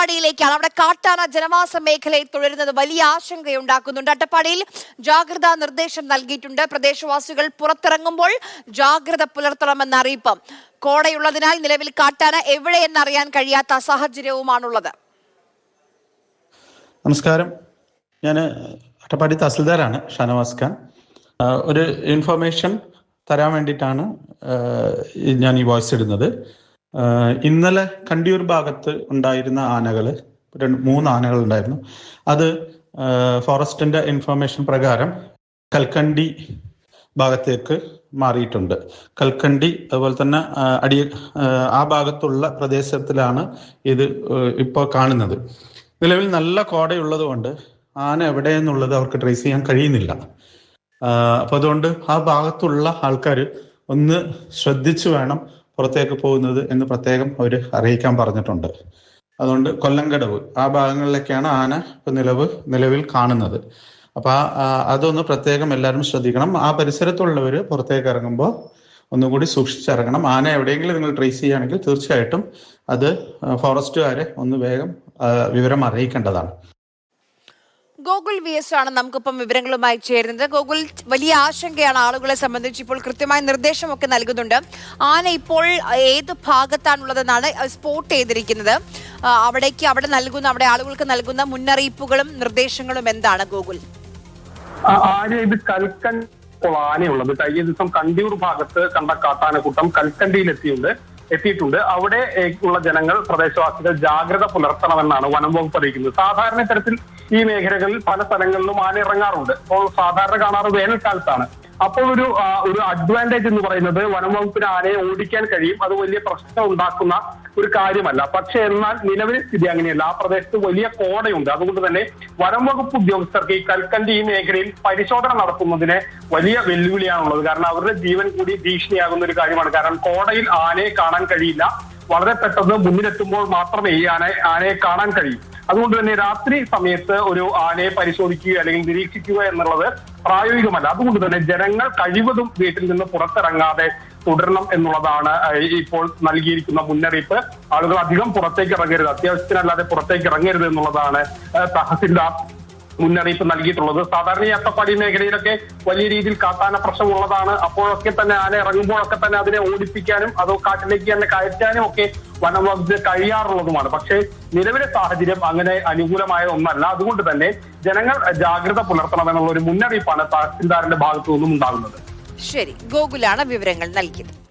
അട്ടപ്പാടിയിലേക്കാണ്. അവിടെ കാട്ടാന ജനവാസ മേഖലയിൽ തുടരുന്നത് വലിയ ആശങ്കയുണ്ടാക്കുന്നുണ്ട്. അട്ടപ്പാടിയിൽ ജാഗ്രതാ നിർദ്ദേശം നൽകിയിട്ടുണ്ട്. പ്രദേശവാസികൾ പുറത്തിറങ്ങുമ്പോൾ ജാഗ്രത പുലർത്തണമെന്ന അറിയിപ്പ്. കോടയുള്ളതിനാൽ നിലവിൽ കാട്ടാന എവിടെയെന്നറിയാൻ കഴിയാത്ത സാഹചര്യവുമാണുള്ളത്. നമസ്കാരം. ഞാൻ അട്ടപ്പാടി തഹസിൽദാരാണ് ഷാനവാസ് ഖാൻ. ഒരു ഇൻഫർമേഷൻ തരാൻ വേണ്ടിയിട്ടാണ് ഞാൻ ഈ വോയിസ് ഇടുന്നത്. ഇന്നലെ കണ്ടിയൂർ ഭാഗത്ത് ഉണ്ടായിരുന്ന ആനകൾ രണ്ട് മൂന്ന് ആനകൾ ഉണ്ടായിരുന്നു. അത് ഫോറസ്റ്റിന്റെ ഇൻഫർമേഷൻ പ്രകാരം കൽക്കണ്ടി ഭാഗത്തേക്ക് മാറിയിട്ടുണ്ട്. കൽക്കണ്ടി അതുപോലെ തന്നെ ആ, അടി ആ, ആ ഭാഗത്തുള്ള പ്രദേശത്തിലാണ് ഇത് ഇപ്പോൾ കാണുന്നത്. നിലവിൽ നല്ല കോടയുള്ളത് കൊണ്ട് ആന എവിടെയെന്നുള്ളത് അവർക്ക് ട്രേസ് ചെയ്യാൻ കഴിയുന്നില്ല. അപ്പൊ അതുകൊണ്ട് ആ ഭാഗത്തുള്ള ആൾക്കാർ ഒന്ന് ശ്രദ്ധിച്ചു വേണം പുറത്തേക്ക് പോകുന്നത് എന്ന് പ്രത്യേകം അവർ അറിയിക്കാൻ പറഞ്ഞിട്ടുണ്ട്. അതുകൊണ്ട് കൊല്ലംകടവ് ആ ഭാഗങ്ങളിലൊക്കെയാണ് ആന നിലവ് നിലവിൽ കാണുന്നത്. അപ്പൊ അതൊന്ന് പ്രത്യേകം എല്ലാവരും ശ്രദ്ധിക്കണം. ആ പരിസരത്തുള്ളവർ പുറത്തേക്ക് ഇറങ്ങുമ്പോൾ ഒന്നുകൂടി സൂക്ഷിച്ചിറങ്ങണം. ആന എവിടെയെങ്കിലും നിങ്ങൾ ട്രേസ് ചെയ്യുകയാണെങ്കിൽ തീർച്ചയായിട്ടും അത് ഫോറസ്റ്റുകാരെ ഒന്ന് വേഗം വിവരം അറിയിക്കേണ്ടതാണ്. ഗോകുൽ വി എസ് ആണ് നമുക്കിപ്പം വിവരങ്ങളുമായി ചേരുന്നത്. ഗോകുൽ വലിയ ആശങ്കയാണ് ആളുകളെ സംബന്ധിച്ച് ഇപ്പോൾ കൃത്യമായ നിർദ്ദേശമൊക്കെ നൽകുന്നുണ്ട്. ആന ഇപ്പോൾ ഏത് ഭാഗത്താണുള്ളതെന്നാണ് സ്പോട്ട് ചെയ്തിരിക്കുന്നത്. അവിടേക്ക് അവിടെ നൽകുന്ന അവിടെ ആളുകൾക്ക് നൽകുന്ന മുന്നറിയിപ്പുകളും നിർദ്ദേശങ്ങളും എന്താണ് ഗോകുൽ ആനയുള്ളത്. കഴിഞ്ഞ ദിവസം കണ്ടിയൂർ ഭാഗത്ത് കണ്ട കാട്ടാനക്കൂട്ടം കൽക്കണ്ടിയിൽ എത്തിയുണ്ട് എത്തിയിട്ടുണ്ട്. അവിടെ ഉള്ള ജനങ്ങൾ പ്രദേശവാസികൾ ജാഗ്രത പുലർത്തണമെന്നാണ് വനം വകുപ്പ് അറിയിക്കുന്നത്. സാധാരണ തരത്തിൽ ഈ മേഖലകളിൽ പല സ്ഥലങ്ങളിലും ആന ഇറങ്ങാറുണ്ട്. അപ്പോൾ സാധാരണ കാണാറ് വേനൽക്കാലത്താണ്. അപ്പോൾ ഒരു ഒരു അഡ്വാന്റേജ് എന്ന് പറയുന്നത് വനം വകുപ്പിന് ആനയെ ഓടിക്കാൻ കഴിയും. അത് വലിയ പ്രശ്നം ഉണ്ടാക്കുന്ന ഒരു കാര്യമല്ല. പക്ഷെ എന്നാൽ നിലവിലെ സ്ഥിതി അങ്ങനെയല്ല. ആ പ്രദേശത്ത് വലിയ കോടയുണ്ട്. അതുകൊണ്ട് തന്നെ വനം വകുപ്പ് ഉദ്യോഗസ്ഥർക്ക് ഈ കൽക്കണ്ടി ഈ മേഖലയിൽ പരിശോധന നടത്തുന്നതിന് വലിയ വെല്ലുവിളിയാണുള്ളത്. കാരണം അവരുടെ ജീവൻ കൂടി ഭീഷണിയാകുന്ന ഒരു കാര്യമാണ്. കാരണം കോടയിൽ ആനയെ കാണാൻ കഴിയില്ല. വളരെ പെട്ടെന്ന് മുന്നിലെത്തുമ്പോൾ മാത്രമേ ഈ ആന ആനയെ കാണാൻ കഴിയൂ. അതുകൊണ്ട് തന്നെ രാത്രി സമയത്ത് ഒരു ആനയെ പരിശോധിക്കുക അല്ലെങ്കിൽ നിരീക്ഷിക്കുക എന്നുള്ളത് പ്രായോഗികമല്ല. അതുകൊണ്ട് തന്നെ ജനങ്ങൾ കഴിവതും വീട്ടിൽ നിന്ന് പുറത്തിറങ്ങാതെ തുടരണം എന്നുള്ളതാണ് ഇപ്പോൾ നൽകിയിരിക്കുന്ന മുന്നറിയിപ്പ്. ആളുകൾ അധികം പുറത്തേക്ക് ഇറങ്ങരുത്. അത്യാവശ്യത്തിനല്ലാതെ പുറത്തേക്ക് ഇറങ്ങരുത് എന്നുള്ളതാണ് തഹസിൽദാർ മുന്നറിയിപ്പ് നൽകിയിട്ടുള്ളത്. സാധാരണ ഈ അട്ടപ്പാടി മേഖലയിലൊക്കെ വലിയ രീതിയിൽ കാട്ടാന പ്രശ്നമുള്ളതാണ്. അപ്പോഴൊക്കെ തന്നെ ആന ഇറങ്ങുമ്പോഴൊക്കെ തന്നെ അതിനെ ഓടിപ്പിക്കാനും അതോ കാട്ടിലേക്ക് തന്നെ കയറ്റാനും ഒക്കെ വനം വകുപ്പിന് കഴിയാറുള്ളതുമാണ്. പക്ഷേ നിലവിലെ സാഹചര്യം അങ്ങനെ അനുകൂലമായ ഒന്നല്ല. അതുകൊണ്ട് തന്നെ ജനങ്ങൾ ജാഗ്രത പുലർത്തണമെന്നുള്ള ഒരു മുന്നറിയിപ്പാണ് തഹസിൽദാറിന്റെ ഭാഗത്തു നിന്നും ഉണ്ടാകുന്നത്. ശരി. ഗോകുലാണ് വിവരങ്ങൾ നൽകിയത്.